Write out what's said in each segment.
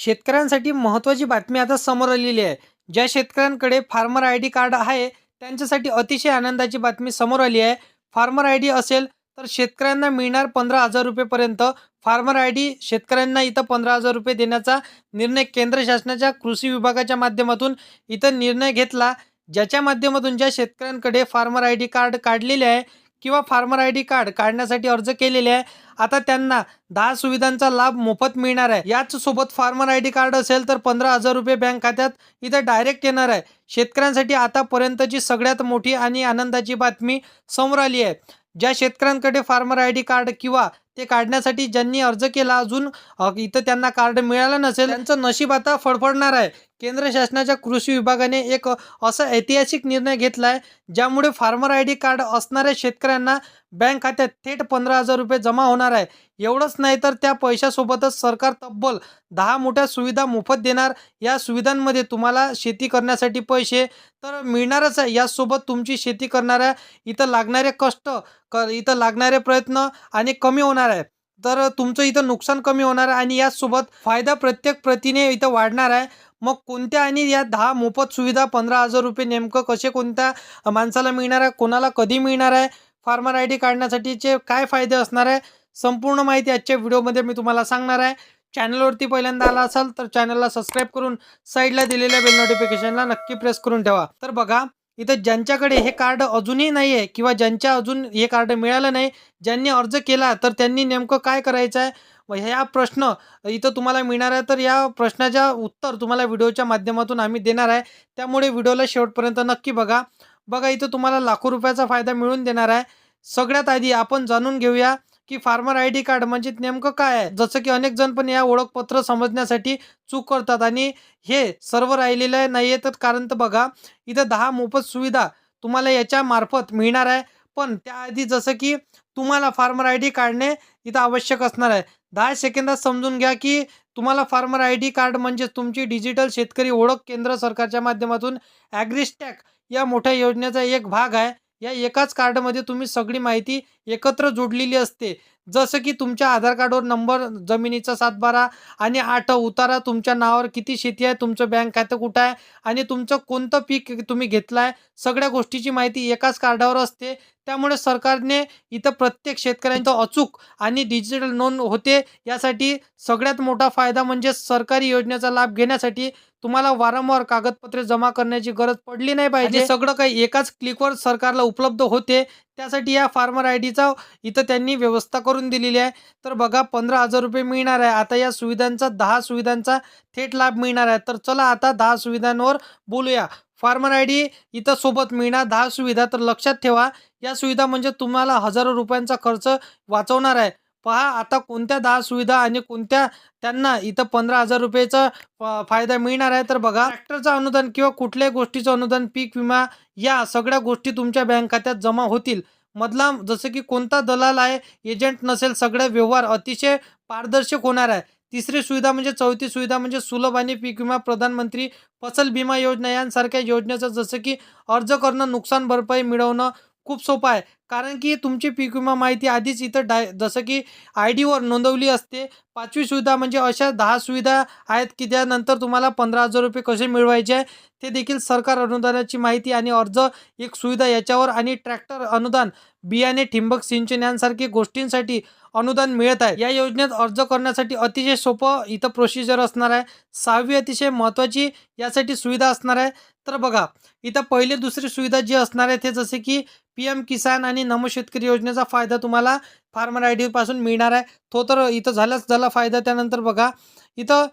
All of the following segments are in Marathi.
शेतकऱ्यांसाठी महत्त्वाची बातमी आता समोर आलेली आहे. ज्या शेतकऱ्यांकडे फार्मर आय डी कार्ड आहे त्यांच्यासाठी अतिशय आनंदाची बातमी समोर आली आहे. फार्मर आय डी असेल तर शेतकऱ्यांना मिळणार पंधरा हजार रुपयेपर्यंत. फार्मर आय डी शेतकऱ्यांना इथं पंधरा हजार रुपये देण्याचा निर्णय केंद्र शासनाच्या कृषी विभागाच्या माध्यमातून इथं निर्णय घेतला. ज्याच्या माध्यमातून ज्या शेतकऱ्यांकडे फार्मर आय डी कार्ड काढलेले आहे किंवा फार्मर आय डी कार्ड काढण्यासाठी अर्ज केलेले आहे. आता त्यांना दहा सुविधांचा लाभ मोफत मिळणार आहे. याच सोबत फार्मर आय डी कार्ड असेल तर पंधरा हजार रुपये बँक खात्यात इथं डायरेक्ट येणार आहे. शेतकऱ्यांसाठी आतापर्यंतची सगळ्यात मोठी आणि आनंदाची बातमी समोर आली आहे. ज्या शेतकऱ्यांकडे फार्मर आय डी कार्ड किंवा ते काढण्यासाठी ज्यांनी अर्ज केला अजून इथं त्यांना कार्ड मिळालं नसेल त्यांचं नशीब आता फडफडणार आहे. केंद्र शासनाच्या कृषी विभागाने एक असा ऐतिहासिक निर्णय घेतला आहे ज्यामुळे फार्मर आय डी कार्ड असणाऱ्या शेतकऱ्यांना बँक खात्यात थेट पंधरा हजार रुपये जमा होणार आहे. एवढंच नाही तर त्या पैशासोबतच सरकार तब्बल दहा मोठ्या सुविधा मोफत देणार. या सुविधांमध्ये तुम्हाला शेती करण्यासाठी पैसे तर मिळणारच आहे. यासोबत तुमची शेती करणाऱ्या इथं लागणारे कष्ट क इथं लागणारे प्रयत्न आणि कमी होणार आहे. तर तुमचं इथं नुकसान कमी होणार आहे आणि याचसोबत फायदा प्रत्येक प्रतीने इथं वाढणार आहे. मग कोणत्या आणि या दहा मोफत सुविधा पंधरा हजार रुपये नेमकं कसे कोणत्या माणसाला मिळणार आहे? कोणाला कधी मिळणार आहे? फार्मर आय डी काढण्यासाठीचे काय फायदे असणार आहे? संपूर्ण माहिती आजच्या व्हिडिओमध्ये मी तुम्हाला सांगणार आहे. चॅनलवरती पहिल्यांदा आला असाल तर चॅनलला सबस्क्राईब करून साईडला दिलेल्या बेल नोटिफिकेशनला नक्की प्रेस करून ठेवा. तर बघा इथं ज्यांच्याकडे हे कार्ड अजूनही नाही आहे किंवा ज्यांच्या अजून हे कार्ड मिळालं नाही ज्यांनी अर्ज केला तर त्यांनी नेमकं काय करायचं आहे ह्या प्रश्न इथं तुम्हाला मिळणार आहे तर या प्रश्नाच्या उत्तर तुम्हाला व्हिडिओच्या माध्यमातून आम्ही देणार आहे. त्यामुळे व्हिडिओला शेवटपर्यंत नक्की बघा. बघा इथं तुम्हाला लाखो रुपयाचा फायदा मिळून देणार आहे. सगळ्यात आधी आपण जाणून घेऊया की फार्मर आय डी कार्ड म्हणजे नेमकं काय आहे? जसं की अनेक जण पण या ओळखपत्र समजण्यासाठी चूक करतात आणि हे सर्व राहिलेलं नाही आहे तर कारण तर बघा इथं दहा मोफत सुविधा तुम्हाला याच्या मार्फत मिळणार आहे. पण त्याआधी जसं की तुम्हाला फार्मर आय डी काढणे इथं आवश्यक असणार आहे. दहा सेकंदात समजून घ्या की तुम्हाला फार्मर आय डी कार्ड म्हणजे तुमची डिजिटल शेतकरी ओळख केंद्र सरकारच्या माध्यमातून ॲग्रिस्टॅक या मोठ्या योजनेचा एक भाग आहे. या एकाच कार्डमध्ये तुम्ही सगळी माहिती एकत्र जोडलेली असते. जसं की तुमच्या आधार कार्डवर नंबर जमिनीचा सातबारा आणि आठ उतारा तुमच्या नावावर किती शेती आहे तुमचं बँक खातं कुठं आहे आणि तुमचं कोणतं पीक तुम्ही घेतलं आहे सगळ्या गोष्टीची माहिती एकाच कार्डावर असते. त्यामुळे सरकारने इथं प्रत्येक शेतकऱ्यांचं अचूक आणि डिजिटल नोंद होते. यासाठी सगळ्यात मोठा फायदा म्हणजे सरकारी योजनेचा लाभ घेण्यासाठी तुम्हाला वारंवार कागदपत्रे जमा करण्याची गरज पडली नाही पाहिजे. सगळं काही एकाच क्लिकवर सरकारला उपलब्ध होते त्यासाठी या फार्मर आय डीचा इथं त्यांनी व्यवस्था करून दिलेली आहे. तर बघा पंधरा हजार रुपये मिळणार आहे. आता या सुविधांचा दहा सुविधांचा थेट लाभ मिळणार आहे. तर चला आता दहा सुविधांवर बोलूया. फार्मर आय डी इथं सोबत मिळणार दहा सुविधा तर लक्षात ठेवा. या सुविधा म्हणजे तुम्हाला हजारो रुपयांचा खर्च वाचवणार आहे. पहा आता कोणत्या दहा सुविधा आणि कोणत्या त्यांना इथं पंधरा हजार रुपयेचा फायदा मिळणार आहे तर बघा. ट्रॅक्टरचं अनुदान किंवा कुठल्याही गोष्टीचं अनुदान पीक विमा या सगळ्या गोष्टी तुमच्या बँक खात्यात जमा होतील. मधला जसं की कोणता दलाल आहे एजंट नसेल सगळे व्यवहार अतिशय पारदर्शक होणार आहे. तिसरी सुविधा म्हणजे चौथी सुविधा म्हणजे सुलभ आणि पीक विमा प्रधानमंत्री फसल विमा योजना यांसारख्या योजनेचं जसं की अर्ज करणं नुकसान भरपाई मिळवणं खूप सोपं आहे. कारण की तुमची पीक विमा माहिती आधीच इथं डाय जसं की आय डीवर नोंदवली असते. पाचवी सुविधा म्हणजे अशा दहा सुविधा आहेत की त्यानंतर तुम्हाला पंधरा हजार रुपये कसे मिळवायचे आहे ते देखील सरकार अनुदानाची माहिती आणि अर्ज एक सुविधा याच्यावर आणि ट्रॅक्टर अनुदान बियाणे ठिंबक सिंचन यांसारखी गोष्टींसाठी अनुदान मिळत आहे. या योजनेत अर्ज करण्यासाठी अतिशय सोपं इथं प्रोसिजर असणार आहे. सहावी अतिशय महत्त्वाची यासाठी सुविधा असणार आहे. तर बघा इथं पहिले दुसरी सुविधा जी असणार आहे ते जसे की पी एम किसान आणि नम शेतकरी योजनेचा फायदा तुम्हाला फार्मर आय डीपासून मिळणार आहे. तो तर इथं झालाच झाला फायदा. त्यानंतर बघा इथं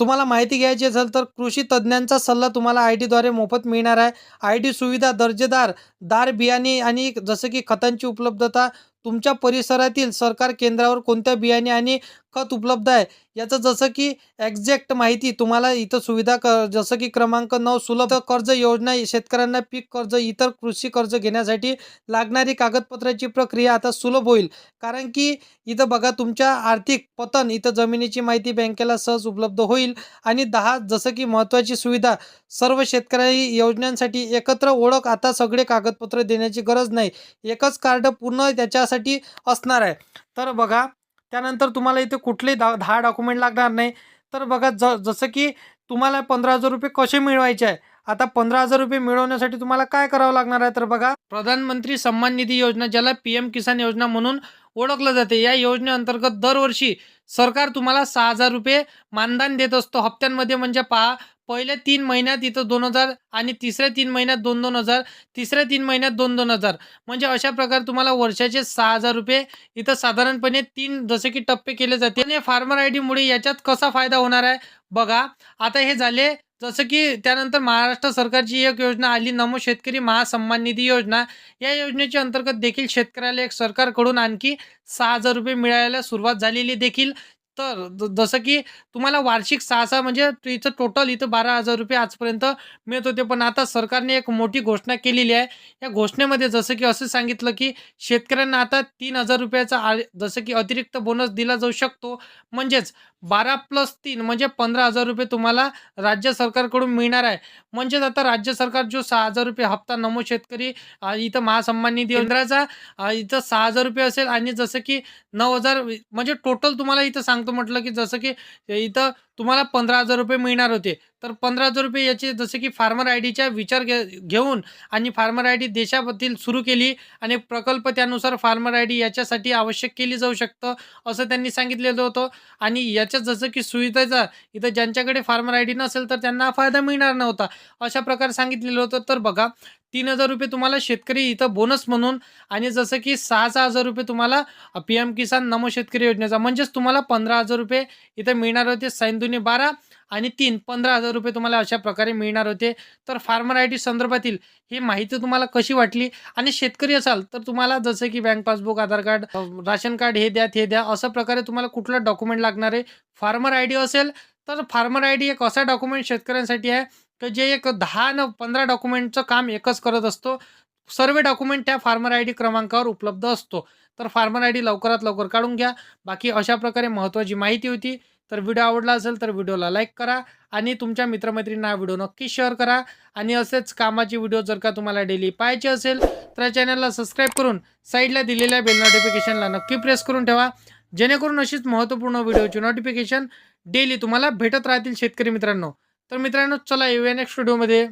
तुम्हाला माहिती घ्यायची असेल तर कृषी तज्ज्ञांचा सल्ला तुम्हाला आय डीद्वारे मोफत मिळणार आहे. आय डी सुविधा दर्जेदार दार बियाणे आणि जसं की खतांची उपलब्धता तुमच्या परिसरातील सरकार केंद्रावर कोणत्या बियाणे आणि खत उपलब्ध आहे. याचं जसं की एक्झॅक्ट माहिती तुम्हाला इथं सुविधा क जसं की क्रमांक नऊ सुलभ कर्ज योजना शेतकऱ्यांना पीक कर्ज इतर कृषी कर्ज घेण्यासाठी लागणारी कागदपत्राची प्रक्रिया आता सुलभ होईल. कारण की इथं बघा तुमच्या आर्थिक पतन इथं जमिनीची माहिती बँकेला सहज उपलब्ध होईल. आणि दहा जसं की महत्त्वाची सुविधा सर्व शेतकरी योजनांसाठी एकत्र ओळख आता सगळे कागदपत्र देण्याची गरज नाही. एकच कार्ड पूर्ण त्याच्यासाठी असणार आहे. तर बघा त्यानंतर तुम्हाला इथे कुठलेही दा दहा डॉक्युमेंट लागणार नाही. तर बघा ज जसं की तुम्हाला पंधरा हजार रुपये कसे मिळवायचे आहे? आता पंधरा हजार रुपये मिळवण्यासाठी तुम्हाला काय करावं लागणार आहे? तर बघा प्रधानमंत्री सन्मान निधी योजना ज्याला पी एम किसान योजना म्हणून ओळखलं जाते. या योजनेअंतर्गत दरवर्षी सरकार तुम्हाला सहा हजार रुपये मानधन देत असतो. हप्त्यांमध्ये म्हणजे पहा पहिल्या तीन महिन्यात इथं दोन हजार आणि तिसऱ्या तीन महिन्यात दोन दोन हजार तिसऱ्या तीन महिन्यात दोन दोन हजार. म्हणजे अशा प्रकारे तुम्हाला वर्षाचे सहा हजार रुपये इथं साधारणपणे तीन जसे की टप्पे केले जाते. आणि फार्मर आय डीमुळे याच्यात कसा फायदा होणार आहे? बघा आता हे झाले जसं की त्यानंतर महाराष्ट्र सरकारची एक योजना आली नमो शेतकरी महासन्मान निधी योजना. या योजनेच्या अंतर्गत देखील शेतकऱ्याला एक सरकारकडून आणखी सहा हजार रुपये मिळायला सुरुवात झालेली देखील. तर ज- जसं की तुम्हाला वार्षिक सहा सहा म्हणजे इथं टोटल इथं बारा हजार रुपये आजपर्यंत मिळत होते. पण आता सरकारने एक मोठी घोषणा केलेली आहे. या घोषणेमध्ये जसं की असं सांगितलं की शेतकऱ्यांना आता तीन हजार रुपयाचा आ जसं की अतिरिक्त बोनस दिला जाऊ शकतो. म्हणजेच बारा प्लस तीन म्हणजे पंधरा हजार रुपये तुम्हाला राज्य सरकारकडून मिळणार आहे. म्हणजेच आता राज्य सरकार जो सहा हजार रुपये हप्ता नमो शेतकरी इथं महासन्मान निधी केंद्राचा इथं सहा हजार रुपये असेल आणि जसं की नऊ हजार म्हणजे टोटल तुम्हाला इथं सांग सांगतो म्हटलं की जसं की इथं तुम्हाला पंधरा हजार रुपये मिळणार होते. तर पंधरा हजार रुपये याचे जसे की फार्मर आय डीचा विचार घे घेऊन आणि फार्मर आय डी देशाबद्दल सुरू केली आणि प्रकल्प त्यानुसार फार्मर आय डी याच्यासाठी आवश्यक केली जाऊ शकतं असं त्यांनी सांगितलेलं होतं. आणि याच्यात जसं की सुविधेचा इथं ज्यांच्याकडे फार्मर आय डी नसेल तर त्यांना फायदा मिळणार नव्हता अशा प्रकारे सांगितलेलं होतं. तर बघा तीन हजार रुपये तुम्हाला शेतकरी इथं बोनस म्हणून आणि जसं की सहा सहा हजार रुपये तुम्हाला पी एम किसान नमो शेतकरी योजनेचा म्हणजेच तुम्हाला पंधरा हजार रुपये इथं मिळणार होते सैन बारा आणि तीन. पंधरा हजार रुपये तुम्हाला अशा प्रकारे मिळणार होते. तर फार्मर आय डी संदर्भातील ही माहिती तुम्हाला कशी वाटली? आणि शेतकरी असाल तर तुम्हाला जसं की bank passbook Aadhaar card ration card हे द्या ते द्या अशा प्रकारे तुम्हाला कुठलं डॉक्युमेंट लागणार आहे? फार्मर आय डी असेल तर फार्मर आय डी एक असा डॉक्युमेंट शेतकऱ्यांसाठी आहे की जे एक दहा न पंधरा डॉक्युमेंटचं काम एकच करत असतो. सर्व डॉक्युमेंट त्या फार्मर आय डी क्रमांकावर उपलब्ध असतो. तर फार्मर आय डी लवकरात लवकर काढून घ्या. बाकी अशा प्रकारे महत्त्वाची माहिती होती. तर व्हिडिओ आवडला असेल तर व्हिडिओला लाईक करा आणि तुमच्या मित्रमैत्रिणींना हा व्हिडिओ नक्की शेअर करा. आणि असेच कामाची व्हिडिओ जर का तुम्हाला डेली पाहायचे असेल तर चॅनलला सबस्क्राईब करून साईडला दिलेल्या बेल नोटिफिकेशनला नक्की प्रेस करून ठेवा. जेणेकरून अशीच महत्त्वपूर्ण व्हिडिओची नोटिफिकेशन डेली तुम्हाला भेटत राहतील शेतकरी मित्रांनो. तर मित्रांनो चला येऊया नेक्स्ट व्हिडिओमध्ये